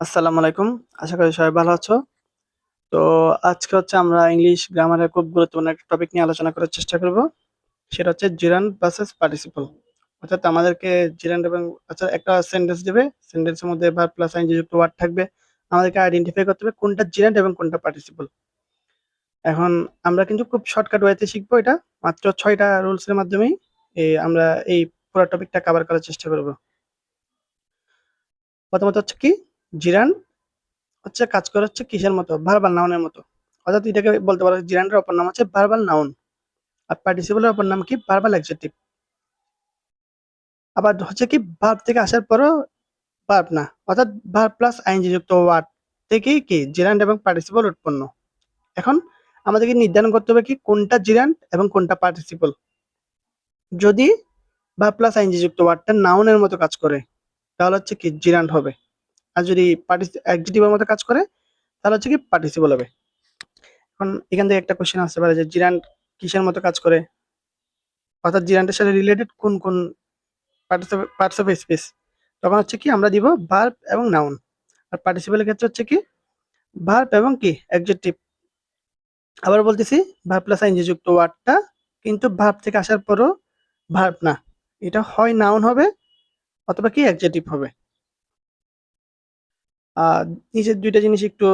আসসালামু আলাইকুম। আশা করি সবাই ভালো আছো। তো আজকে হচ্ছে আমরা ইংলিশ গ্রামারের খুব গুরুত্বপূর্ণ একটা টপিক নিয়ে আলোচনা করার চেষ্টা করব। সেটা হচ্ছে জিরান্ড ভার্সাস পার্টিসিপল। অর্থাৎ আমাদেরকে জিরান্ড এবং আচ্ছা একটা সেন্টেন্স দিবে। সেন্টেন্সের মধ্যে ভার্ব প্লাস আইএনজি যুক্ত ওয়ার্ড থাকবে। আমাদেরকে আইডেন্টিফাই করতে হবে কোনটা জিরান্ড এবং কোনটা পার্টিসিপল। এখন আমরা কিন্তু খুব শর্টকাট ওয়েতে শিখব এটা। মাত্র ৬ টা রুলস এর মাধ্যমেই আমরা এই পুরো টপিকটা কভার করার চেষ্টা করব। প্রথমত হচ্ছে কি জিরান্ড হচ্ছে কাজ করে হচ্ছে কিসের মতো? ভার্বাল নাউনের মতো। অর্থাৎ এটাকে বলতে পারো জিরানের অপর নাম হচ্ছে ভার্বাল নাউন আর পার্টিসিপলের অপর নাম কি? ভার্বাল অ্যাডজেক্টিভ আবার হচ্ছে কি ভার্ব থেকে আসার পরও ভার্ব না। অর্থাৎ ভার্ব প্লাস আইনজি যুক্ত ওয়ার্ড থেকেই কি? জিরান্ড এবং পার্টিসিপল উৎপন্ন। এখন আমাদেরকে নির্ধারণ করতে হবে কি কোনটা জিরান্ড এবং কোনটা পার্টিসিপল যদি ভার্ব প্লাস আইনজি যুক্ত ওয়ার্ডটা নাউনের মতো কাজ করে, তাহলে হচ্ছে কি জিরান্ড হবে। আর যদি অ্যাডজেক্টিভের মতো কাজ করে, তাহলে হচ্ছে কি পার্টিসিপল হবে। এখন এখান থেকে একটা কোশ্চেন আসতে পারে যে জিরান্ড কিসের মতো কাজ করে? অর্থাৎ জিরান্ডের সাথে রিলেটেড কোন কোন পার্টস অফ স্পেস তখন হচ্ছে কি আমরা দিব ভার্ব এবং নাউন আর পার্টিসিপলের ক্ষেত্রে হচ্ছে কি ভার্ব এবং কি? অ্যাডজেক্টিভ আবার বলতেছি ভার্ব প্লাস আইনজি যুক্ত ওয়ার্ডটা কিন্তু ভার্ব থেকে আসার পরও ভার্ব না। এটা হয় নাউন হবে, অথবা কি অ্যাডজেক্টিভ হবে। নিচের দুইটা জিনিস একটু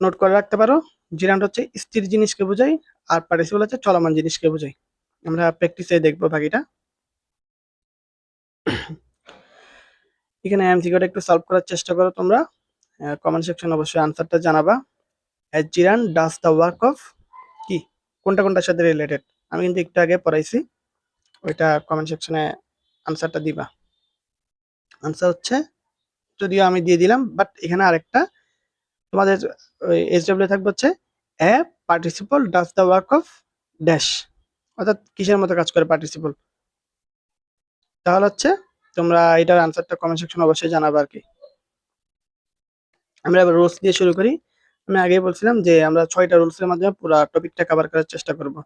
নোট করে রাখতে পারো। জিরান্ড হচ্ছে স্থির জিনিসকে বোঝায় আর পার্টিসিপল হচ্ছে চলমান জিনিসকে বোঝায় আমরা প্র্যাকটিসে দেখব বাকিটা। এখানে এমসিকিউটা একটু সলভ করার চেষ্টা করো তোমরা। কমেন্ট সেকশন অবশ্যই আনসারটা জানাবা। জিরান ডাস দ্য ওয়ার্ক অফ কি? কোনটা কোনটার সাথে রিলেটেড আমি কিন্তু একটু আগে পড়াইছি। ওইটা কমেন্ট সেকশনে আনসারটা দিবা। আনসার হচ্ছে যদিও আমি দিয়ে দিলাম বাট এখানে আরেকটা। তোমাদের এস ডাব্লিউ থাকবে হচ্ছে a participle does the work of dash অর্থাৎ কিসের মতো কাজ করে পার্টিসিপল তাহলে হচ্ছে তোমরা এটার আনসারটা কমেন্ট সেকশন অবশ্যই জানাবে আর কি। আমরা এবার রুলস দিয়ে শুরু করি। আমি আগেই বলছিলাম যে আমরা ছয়টা রুলসের মাধ্যমে পুরো টপিকটা কভার করার চেষ্টা করব।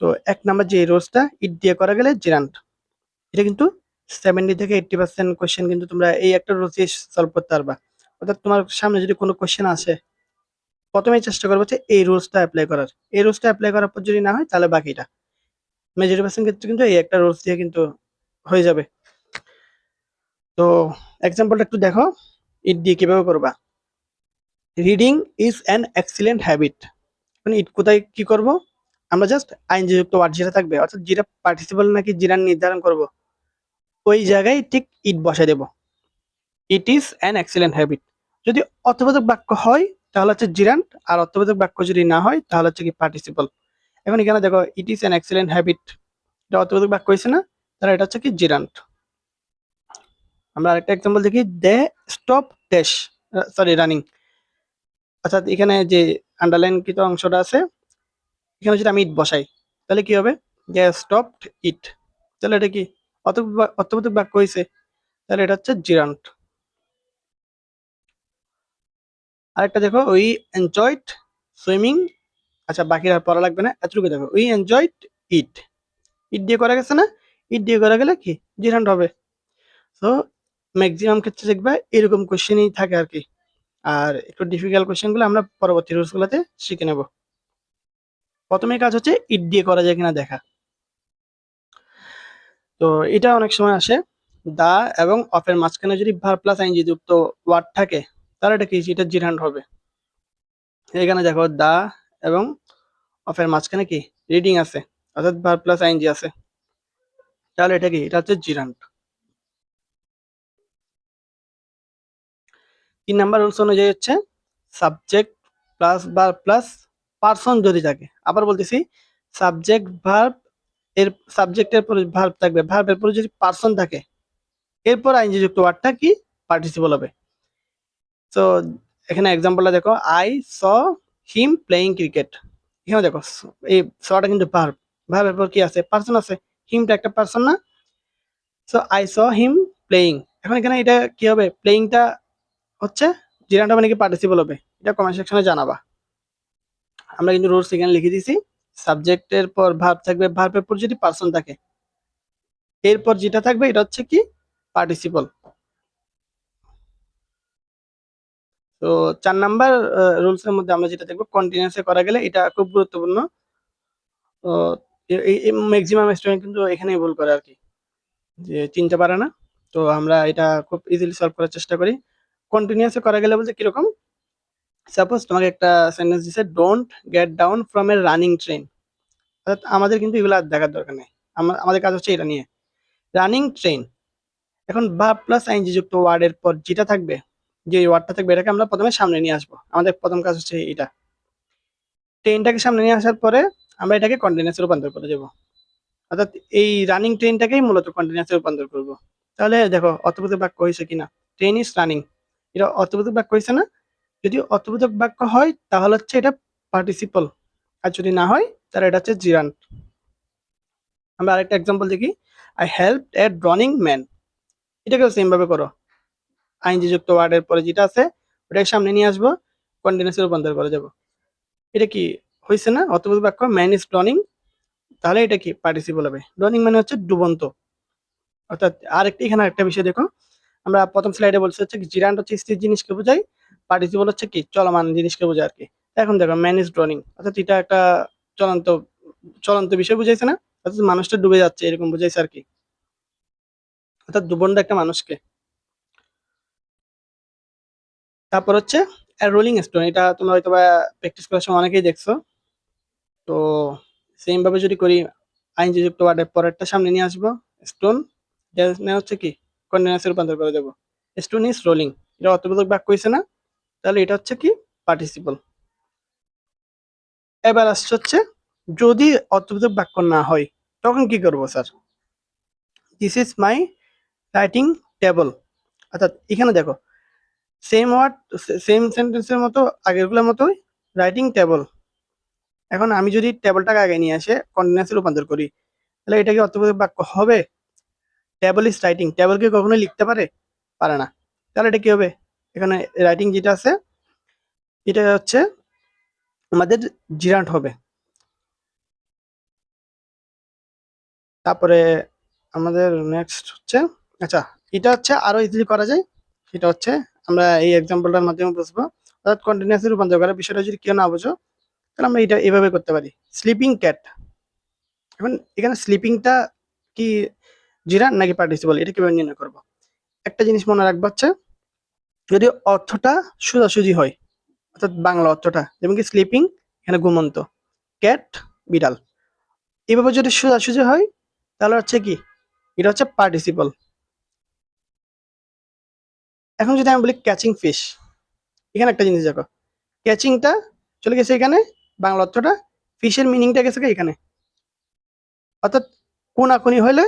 তো এক নাম্বার যে রুলসটা ইট দিয়ে করা গেলে জিরান্ট এটা কিন্তু সেভেন্টি থেকে এইটটি পার্সেন্ট কোয়েশ্চেন কিন্তু তোমরা এই একটা দিয়ে সলভ করতে পারবা। অর্থাৎ তোমার সামনে যদি কোনো কোয়েশ্চেন আসে প্রথমে চেষ্টা করব যে এই রুলসটা অ্যাপ্লাই করার। এই রুলসটা অ্যাপ্লাই করার পর যদি না হয়, তাহলে বাকিটা। মেজরিটি পার্সেন্ট ক্ষেত্রে কিন্তু এই একটা রুলস দিয়ে কিন্তু হয়ে যাবে। তো এক্সাম্পলটা একটু দেখো ইট দিয়ে কীভাবে করবা? Reading is an excellent habit মানে ইট কোথায় কি করব? আমরা জাস্ট আইনযুক্ত ওয়ার্ড যেটা থাকবে, অর্থাৎ যেটা পার্টিসিপাল নাকি যেটা নির্ধারণ করব ওই জায়গায় ঠিক ইট বসাই দেব। It is an excellent habit যদি অর্থবোধক বাক্য হয়, তাহলে হচ্ছে জিরান্ট আর অর্থবোধক বাক্য যদি না হয়, তাহলে হচ্ছে কি পার্টিসিপাল এখন এখানে দেখো it is an excellent habit এটা অর্থবোধক বাক্য হয়েছে না, তাহলে এটা হচ্ছে কি জিরান্ট আমরা আরেকটা এক্সাম্পল দেখি they stop dash sorry running অর্থাৎ এখানে যে আন্ডারলাইন কৃত অংশটা আছে, এখানে যদি আমি ইট বসাই, তাহলে কি হবে? দে স্টপড ইট তাহলে এটা কি? অর্থবোধক বাক্য হয়েছে তাহলে এটা হচ্ছে জিরান্ট। আরেকটা দেখো উই এনজয়েড সুইমিং আচ্ছা বাকি আর পড়া লাগবে না, এতটুকু দেখো উই এনজয়েড ইট ইট দিয়ে করা গেছে না? ইট দিয়ে করা গেলে কি? জিরান্ট হবে। সো ম্যাক্সিমাম ক্ষেত্রে দেখবে এরকম কোশ্চেনই থাকে আর কি। আর একটু ডিফিকাল্ট কোশ্চেনগুলো আমরা পরবর্তী রুলসগুলোতে শিখে নেব। প্রথমে কাজ হচ্ছে ইট দিয়ে করা যায় কিনা দেখা। তো এটা অনেক সময় আসে। দা এবং অফের মাঝখানে যদি ভার প্লাস আইনজি যুক্ত ওয়ার্ড থাকে, তাহলে এটা কি? এটা জিরান্ড হবে। এখানে দেখো দা এবং অফের মাঝখানে কি? রিডিং আছে। অর্থাৎ ভার প্লাস আইনজি আছে, তাহলে এটা কি? এটা হচ্ছে জিরান্ড তিন নাম্বার রুলস অনুযায়ী হচ্ছে subject plus verb plus person যদি থাকে। আবার বলতেছি সাবজেক্ট ভার্ব এর সাবজেক্টের পরে ভার্ব থাকবে। ভার্বের পরে যদি পার্সন থাকে, এরপর আইনজি যুক্ত ওয়ার্ডটা কি? পার্টিসিপল হবে। তো এখানে এক্সাম্পলটা দেখো। I saw him playing cricket এখানে দেখো, এই সটা কিন্তু ভার্ব ভার্বের পর কি আছে? পার্সন আছে। হিমটা একটা পার্সন না? So I saw him playing এখন এখানে এটা কি হবে? প্লেয়িংটা হচ্ছে জিরানটা মানে কি পার্টিসিপল হবে। এটা কমেন্ট সেকশনে জানাবা। আমরা কিন্তু রুলস এখানে লিখে দিয়েছি। সাবজেক্টের পর ভার্ব থাকবে ভার্বের পর যদি পার্সন থাকে, এরপর যেটা থাকবে এটা হচ্ছে কি? পার্টিসিপল তো চার নাম্বার রুলস এর মধ্যে আমরা যেটা দেখব কন্টিনিউয়াসে করা গেলে এটা খুব গুরুত্বপূর্ণ। ম্যাক্সিমাম স্টুডেন্ট কিন্তু এখানেই ভুল করে আর কি, যে চিনতে পারে না। তো আমরা এটা খুব ইজিলি সলভ করার চেষ্টা করি। কন্টিনিউয়াসে করা গেলে বলতে কীরকম? সাপোজ তোমাকে একটা সেন্টেন্স দিছে don't get down from a running train অর্থাৎ আমাদের কিন্তু এগুলো আর দেখার দরকার নেই। আমা- আমাদের কাজ হচ্ছে এটা নিয়ে। রানিং ট্রেন এখন বা প্লাস আইনজি যুক্ত ওয়ার্ডের পর যেটা থাকবে, যে ওয়ার্ডটা থাকবে, এটাকে আমরা প্রথমে সামনে নিয়ে আসব। আমাদের প্রথম কাজ হচ্ছে এটা। ট্রেনটাকে সামনে নিয়ে আসার পরে আমরা এটাকে কন্টিনিউসে রূপান্তর করে দেবো অর্থাৎ এই রানিং ট্রেনটাকেই মূলত কন্টিনিউসে রূপান্তর করব। তাহলে দেখো অর্থবোধক বাক্য হয়েছে কিনা? ট্রেন ইজ রানিং এটা অর্থবোধক বাক্য হয়েছে না? যদি অর্থবোধক বাক্য হয়, তাহলে হচ্ছে এটা পার্টিসিপল আর যদি না হয়, তাহলে এটা হচ্ছে জিরান আমরা আরেকটা এক্সাম্পল দেখি। I help a drowning man এটাকেও সেম ভাবে করো। আইনজি যুক্ত ওয়ার্ডের পরে যেটা আছে, ওটাকে সামনে নিয়ে আসব কন্টিনিউসে রূপান্তর করে যাব এটা কি হয়েছে না? অর্থবোধক বাক্য ম্যান ইজ ড্রনিং তাহলে এটা কি পার্টিসিপল হবে? ড্রনিং মানে হচ্ছে ডুবন্ত। অর্থাৎ আরেকটা, এখানে একটা বিষয় দেখো। আমরা প্রথম স্লাইডে বলছি হচ্ছে জিরান্ট হচ্ছে স্থির জিনিসকে বোঝায় পার্টিসিপল হচ্ছে কি চলমান জিনিসকে বোঝায় আর কি। এখন দেখো ম্যান ইজ ড্রনিং অর্থাৎ এটা একটা চলন্ত চলন্ত বিষয় বুঝাইছে না? অর্থাৎ মানুষটা ডুবে যাচ্ছে, এরকম বুঝাইছে আর কি। অর্থাৎ ডুবন্ড একটা মানুষকে। তারপর হচ্ছে রোলিং স্টোন এটা তোমরা হয়তো বা প্র্যাকটিস করার সময় অনেকেই দেখছ। তো সেম ভাবে যদি করি আইন যুক্ত ওয়ার্ডের পরেরটা সামনে নিয়ে আসব। স্টোন হচ্ছে কি কন্টিনিউসে রূপান্তর করে দেবো। স্টোন ইজ রোলিং এটা অর্থবোধক বাক্য হয়েছে না? তাহলে এটা হচ্ছে কি? পার্টিসিপল এবার আসছে হচ্ছে, যদি অর্থবোধক বাক্য না হয়, তখন কি করব sir? This is my writing table অর্থাৎ এখানে দেখো সেম ওয়ার্ড সেম সেন্টেন্সের মতো, আগেরগুলোর মতোই রাইটিং টেবল এখন আমি যদি টেবলটাকে আগে নিয়ে আসে কন্টিনিউসে রূপান্তর করি, তাহলে এটা কি অর্থবোধক বাক্য হবে? টেবল ইজ রাইটিং টেবল কি লিখতে পারে? পারে না। তাহলে এটা কি হবে? এখানে রাইটিং যেটা আছে, এটা হচ্ছে আমাদের জিরান্ট হবে। তারপরে আমাদের নেক্সট হচ্ছে আচ্ছা এটা হচ্ছে আরও ইজিলি করা যায়, সেটা হচ্ছে আমরা এই এক্সাম্পলটার মাধ্যমে বুঝব। অর্থাৎ কন্টিনিউসলি রূপান্তর করা বিষয়টা যদি কেউ না বুঝো, তাহলে আমরা এটা এভাবে করতে পারি। স্লিপিং ক্যাট এখন এখানে স্লিপিংটা কি জিরান নাকি পার্টিসিপল এটা কীভাবে নির্ণয় করব? একটা জিনিস মনে রাখব হচ্ছে যদি অর্থটা সোজাসুজি হয়, অর্থাৎ বাংলা অর্থটা, যেমন কি স্লিপিং এখানে ঘুমন্ত ক্যাট বিড়াল। এভাবে যদি সোজাসুজি হয়, তাহলে হচ্ছে কি, এটা হচ্ছে পার্টিসিপল এখন যদি আমি বলি ক্যাচিং ফিশ এখানে একটা জিনিস দেখো ক্যাচিংটা চলে গেছে এখানে, বাংলা অর্থটা ফিশের মিনিংটা গেছে এখানে? অর্থাৎ কোনাকুনি হলে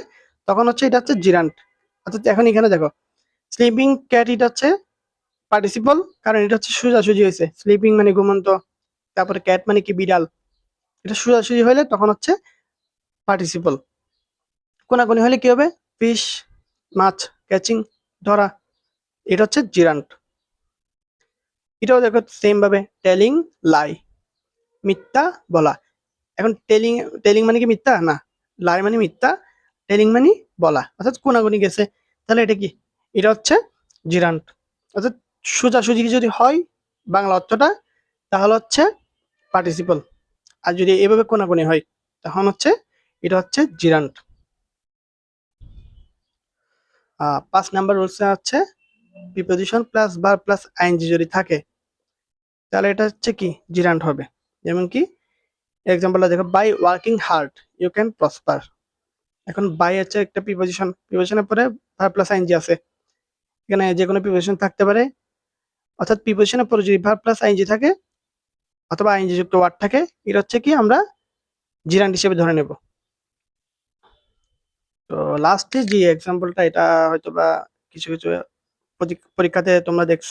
তখন হচ্ছে এটা হচ্ছে জিরান্ট অর্থাৎ এখন এখানে দেখো স্লিপিং ক্যাট এটা হচ্ছে পার্টিসিপল কারণ এটা হচ্ছে সোজাসুজি হয়েছে। স্লিপিং মানে ঘুমন্ত, তারপরে ক্যাট মানে কি বিড়াল। এটা সোজাসুজি হলে তখন হচ্ছে পার্টিসিপল কোনাকুনি হলে কি হবে? ফিশ মাছ ক্যাচিং ধরা। এটা হচ্ছে জিরান্ট এটাও দেখো সেম ভাবে টেলিং লাই মিথ্যা বলা। এখন টেলিং টেলিং মানে কি মিথ্যা? না। লাই মানে মিথ্যা টেলিং মানে বলা। অর্থাৎ কোনাগুনি গেছে। তাহলে এটা কি? এটা হচ্ছে জিরান্ট অর্থাৎ সোজাসুজি যদি হয় বাংলা অর্থটা, তাহলে হচ্ছে পার্টিসিপল আর যদি এভাবে কোনাকুনি হয়, তখন হচ্ছে এটা হচ্ছে জিরান্ট পাঁচ নাম্বার রুলস হচ্ছে প্রিপোজিশন প্লাস বার প্লাস আইনজি যদি থাকে, তাহলে এটা হচ্ছে কি? জিরান্ট হবে। যেমন কি এক্সাম্পলটা দেখো by working hard you can prosper এখন বাই হচ্ছে একটা প্রিপোজিশন প্রিপোজিশনের পরে ভার প্লাস আইনজি আছে। এখানে যে কোনো প্রিপোজিশন থাকতে পারে অর্থাৎ প্রিপোজিশনের পরে যদি ভার প্লাস আইনজি থাকে অথবা আইনজি যুক্ত ওয়ার্ড থাকে এটা হচ্ছে কি আমরা জিরান্ট হিসেবে ধরে নেব। তো লাস্টে যে এক্সাম্পলটা এটা হয়তো বা কিছু কিছু পরীক্ষাতে তোমরা দেখছ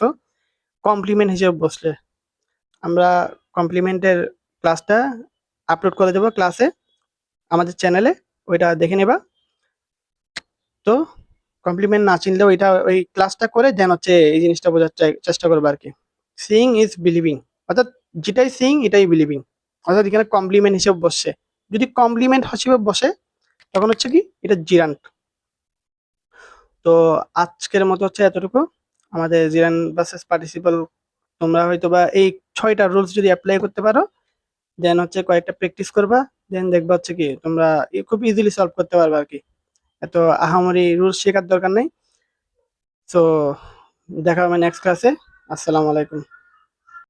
কমপ্লিমেন্ট হিসেবে বসলে। আমরা কমপ্লিমেন্টের ক্লাসটা আপলোড করে দেবো ক্লাসে আমাদের চ্যানেলে ওইটা দেখে নেবা। তো কমপ্লিমেন্ট না চিনলেও এটা ওই ক্লাসটা করে দেন হচ্ছে এই জিনিসটা বোঝার চেষ্টা করব আর কি। সিং ইজ বিলিভিং অর্থাৎ যেটাই সিং এটাই বিলিভিং অর্থাৎ এখানে কমপ্লিমেন্ট হিসেবে বসছে। যদি কমপ্লিমেন্ট হিসেবে বসে, তখন হচ্ছে কি? এটা জিরান্ট তো আজকের মতো হচ্ছে এতটুকু। আমাদের জিরান বাসেস পার্টিসিপাল তোমরা হয়তো বা এই ছয়টা রুলস যদি অ্যাপ্লাই করতে পারো দেন হচ্ছে কয়েকটা প্র্যাকটিস করবা দেন দেখবা হচ্ছে কি তোমরা খুব ইজিলি সলভ করতে পারবা আর কি। এত আহামরি রুলস শেখার দরকার নেই। তো দেখা হবে নেক্সট ক্লাসে আসসালামু আলাইকুম।